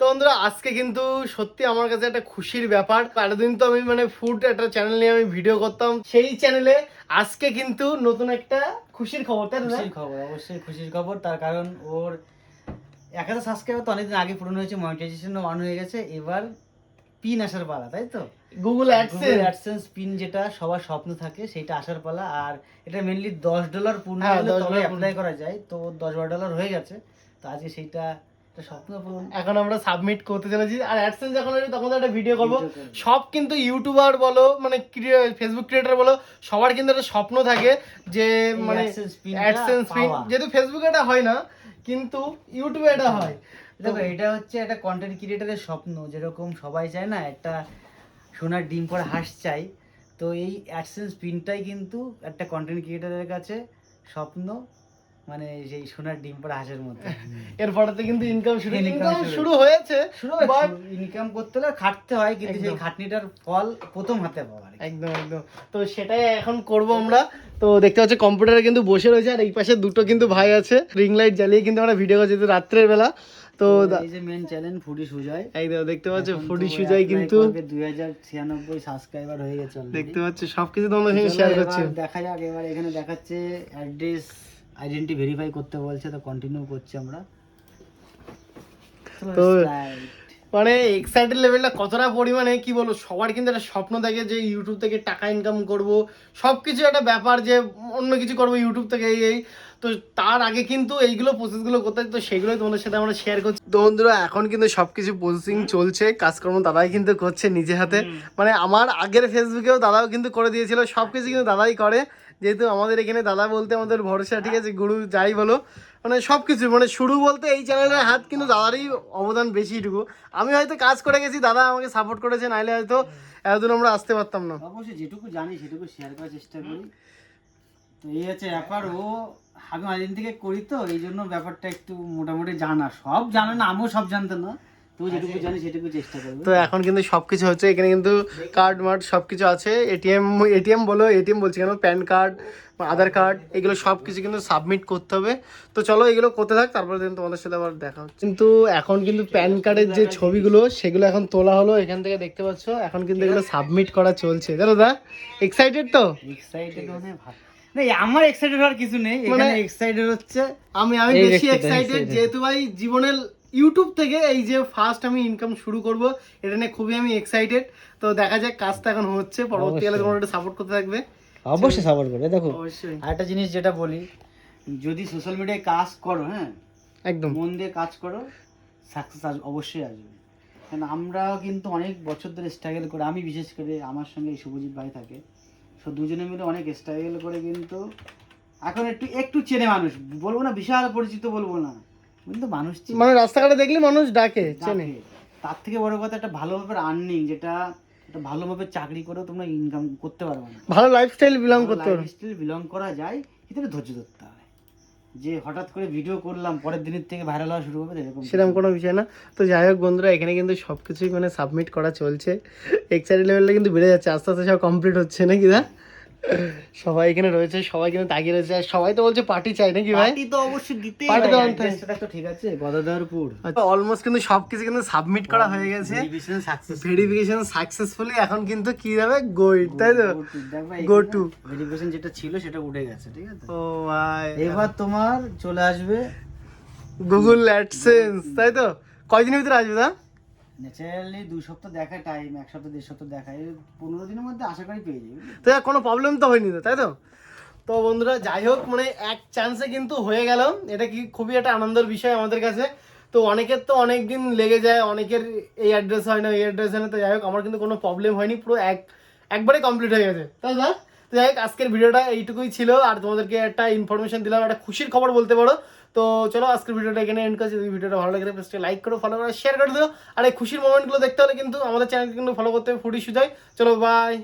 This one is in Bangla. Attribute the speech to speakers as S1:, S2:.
S1: তো বন্ধুরা আজকে কিন্তু সত্যি আমার কাছে একটা খুশির ব্যাপার। এতদিন তো আমি মানে ফুড একটা চ্যানেল নিয়ে আমি ভিডিও করতাম। সেই চ্যানেলে আজকে কিন্তু নতুন একটা খুশির খবর তাই না
S2: খুশির খবর অবশ্যই খুশির খবর। তার কারণ ওর এক হাজার সাবস্ক্রাইবার তো অনেকদিন আগে পূরণ হয়েছে মনিটাইজেশনও অন হয়ে গেছে। এবার পিন আসার পালা তাই তো?
S1: গুগল অ্যাডসেন্স
S2: অ্যাডসেন্স পিন যেটা সবার স্বপ্ন থাকে সেটা আসার পালা। আর এটা মেনলি দশ ডলার পূর্ণ
S1: হ্যাঁ,
S2: হলে তবে অ্যাপ্লাই করা যায়। তো দশ বারো ডলার হয়ে গেছে। তো আজকে সেইটা স্বপ্ন পূরণ।
S1: এখন আমরা সাবমিট করতে চলেছি। আর অ্যাডসেন্স যখন আসবে তখন একটা ভিডিও করব। সব কিন্তু ইউটিউবার বলো মানে ফেসবুক ক্রিয়েটার বলো সবার কিন্তু একটা স্বপ্ন থাকে যে মানে অ্যাডসেন্স পিন যেহেতু ফেসবুকে এটা হয় না কিন্তু ইউটিউবে এটা হয়।
S2: দেখো এটা হচ্ছে একটা কন্টেন্ট ক্রিয়েটারের স্বপ্ন। যেরকম সবাই চায় না একটা সোনার ডিম পরে হাঁস চাই। তো এই অ্যাডসেন্স পিনটাই কিন্তু একটা কন্টেন্ট ক্রিয়েটারের কাছে স্বপ্ন। মানে সেই সোনার ডিম পরে হাঁসের মতো
S1: এরপরে তো কিন্তু ইনকাম শুরু ইনকাম
S2: শুরু।
S1: হয়েছে
S2: ইনকাম করতে হলে খাটতে হয় কিন্তু সেই খাটনিটার ফল প্রথম হাতে পাওয়া
S1: একদম একদম। তো সেটাই এখন করব আমরা। তো দেখতে পাচ্ছি কম্পিউটারে কিন্তু বসে রয়েছে আর এই পাশে দুটো কিন্তু ভাই আছে রিং লাইট জ্বালিয়ে কিন্তু আমরা ভিডিও করছি রাত্রের বেলা। তো
S2: এই যে মেন চ্যানেল ফুডি সুজয়
S1: একদম দেখতে পাচ্ছ ফুডি সুজয় কিন্তু
S2: 2096 সাবস্ক্রাইবার হয়ে গেছে
S1: দেখতে পাচ্ছ সবকিছু তোমাদের সঙ্গে শেয়ার করছি
S2: দেখা যাক এবার এখানে দেখাচ্ছে অ্যাড্রেস আইডেন্টি ভেরিফাই করতে বলছে তো কন্টিনিউ করছি আমরা।
S1: তো- মানে এক্সাইটেড লেভেলটা কতটা পরিমাণে কি বলব সবার কিন্তু একটা স্বপ্ন থাকে যে ইউটিউব থেকে টাকা ইনকাম করব। সব কিছু একটা ব্যাপার যে অন্য কিছু করব ইউটিউব থেকে এই এই। তো তার আগে কিন্তু এইগুলো প্রসেসগুলো করতে হয়, তো সেগুলোই তোমাদের সাথে আমরা শেয়ার করছি। তো বন্ধুরা এখন কিন্তু সবকিছু প্রসেসিং চলছে কাজকর্ম দাদাই কিন্তু করছে নিজে হাতে। মানে আমার আগের ফেসবুকেও দাদাও কিন্তু করে দিয়েছিল সব কিছু কিন্তু দাদাই করে। যেহেতু আমাদের এখানে দাদা বলতে আমাদের ভরসা ঠিক আছে গুরু যাই বলো। মানে সব কিছু মানে শুরু বলতে এই চ্যানেলের হাত কিন্তু দাদারই অবদান বেশিটুকু। আমি হয়তো কাজ করে গেছি দাদা আমাকে সাপোর্ট করেছে নাইলে হয়তো এতদিন আমরা আসতে পারতাম না।
S2: অবশ্যই যেটুকু জানি সেটুকু শেয়ার করার চেষ্টা করি। তো এই হচ্ছে ব্যাপার ও আমি অনেকদিন থেকে করি তো এই জন্য ব্যাপারটা একটু মোটামুটি জানা। সব জানে না আমিও সব জানতাম না। তো যেটুকু জানি সেটুকু চেষ্টা করব।
S1: তো এখন কিন্তু সবকিছু হচ্ছে এখানে কিন্তু কার্ড মার্ড সবকিছু আছে। এটিএম এটিএম বলো এটিএম বলছি কেন? প্যান কার্ড আধার কার্ড এগুলো সব কিছু কিন্তু সাবমিট করতে হবে। তো চলো এগুলো করতে থাক তারপরে কিন্তু তোমাদের সাথে আবার দেখা হচ্ছে। কিন্তু এখন কিন্তু প্যান কার্ডের যে ছবিগুলো সেগুলো এখন তোলা হলো এখান থেকে দেখতে পাচ্ছ। এখন কিন্তু এগুলো সাবমিট করা চলছে। জানো দা এক্সাইটেড তো?
S2: এক্সাইটেড মানে না আমার এক্সাইটেড হওয়ার কিছু নেই এখানে
S1: মানে-
S2: এক্সাইটেড হচ্ছে।
S1: আমি আমি বেশি এক্সাইটেড যেহেতু ভাই জীবনের ইউটিউব থেকে এই যে ফার্স্ট আমি ইনকাম শুরু করব এটা নিয়ে খুবই আমি এক্সাইটেড তো দেখা যাক কাজটা এখন হচ্ছে পরবর্তীকালে। তোমরা একটু সাপোর্ট করতে থাকবে।
S2: অবশ্যই সাপোর্ট করে দেখো।
S1: অবশ্যই।
S2: আরেকটা জিনিস যেটা বলি যদি সোশ্যাল মিডিয়ায় কাজ করো হ্যাঁ?
S1: একদম।
S2: মন দিয়ে কাজ করো সাকসেস অবশ্যই আসবে। কারণ আমরা কিন্তু অনেক বছর ধরে স্ট্রাগল করে আমি বিশেষ করে আমার সঙ্গে এই শুভজিৎ ভাই থাকে। সো দুজনে মিলে অনেক স্ট্রাগল করে কিন্তু এখন একটু একটু চেনে মানুষ। বলব না বিশাল পরিচিত বলব না। কিন্তু মানুষ
S1: মানে রাস্তাঘাটে দেখলে মানুষ ডাকে চেনে।
S2: তার থেকে বড় কথা একটা ভালোভাবে আর্নিং যেটা একটা ভালোভাবে চাকরি করেও তোমরা ইনকাম করতে পারবে না।
S1: ভালো লাইফস্টাইল বিলং করতে পারো
S2: লাইফস্টাইল বিলং করা যায় কিন্তু ধৈর্য ধরতে হবে। যে হঠাৎ করে ভিডিও করলাম পরের দিনের থেকে ভাইরাল হওয়া শুরু হবে এরকম
S1: সেরকম কোনো বিষয় না। তো যাই হোক বন্ধুরা এখানে কিন্তু সব কিছুই মানে সাবমিট করা চলছে। এক্সাইটেড লেভেলটা কিন্তু বেড়ে যাচ্ছে আস্তে আস্তে সব কমপ্লিট হচ্ছে নাকি দা? সবাই এখানে রয়েছে সবাই কিন্তু তাকিয়ে রয়েছে আর সবাই তো বলছে পার্টি চাই নাকি ভাই?
S2: পার্টি তো অবশ্যই দিতেই
S1: Party তো। আনতে হয়।
S2: Address-টা তো ঠিক আছে গদাধরপুর।
S1: অলমোস্ট কিন্তু সবকিছু কিন্তু সাবমিট করা হয়ে গেছে। ভেরিফিকেশন সাকসেসফুলি এখন কিন্তু কি যাবে গোইড তাই তো?
S2: এখানে
S1: to.
S2: verification যেটা ছিল সেটা উঠে গেছে ঠিক আছে?
S1: ও ভাই।
S2: এবার তোমার চলে আসবে
S1: গুগল অ্যাডসেন্স তাই তো? কয়দিনের ভিতরে আসবে দা
S2: ন্যাচারালি দুই সপ্তাহ দেখা টাইম এক সপ্তাহ, দেড় সপ্তাহ দেখা এই পনেরো দিনের মধ্যে আশা করি পেয়ে যাবে।
S1: তো কোনো প্রবলেম তো হয়নি তো, তাই তো? তো বন্ধুরা, যাই হোক মানে এক চান্সে কিন্তু হয়ে গেল। এটা কি খুবই একটা আনন্দের বিষয় আমাদের কাছে। তো অনেকের তো অনেক দিন লেগে যায়, অনেকের এই অ্যাড্রেস হয় না, এই অ্যাড্রেস হয় না। তো যাই হোক, আমার কিন্তু কোনো প্রবলেম হয়নি, পুরো এক, একবারে কমপ্লিট হয়ে গেছে। তাই না তো যাই হোক, আজকের ভিডিওটা এইটুকুই ছিল। আর তোমাদেরকে একটা ইনফরমেশন দিলাম, একটা খুশির খবর বলতে পারো। তো চলো আজকের ভিডিওটা এখানে এন্ড করছি। যদি ভিডিওটা ভালো লাগে প্লিজ লাইক করো ফলো করো শেয়ার করে দিও। আর এই খুশির মোমেন্টগুলো দেখতে হলে কিন্তু আমাদের চ্যানেলকে কিন্তু ফলো করতে হবে ফুডি সুজয় চলো বাই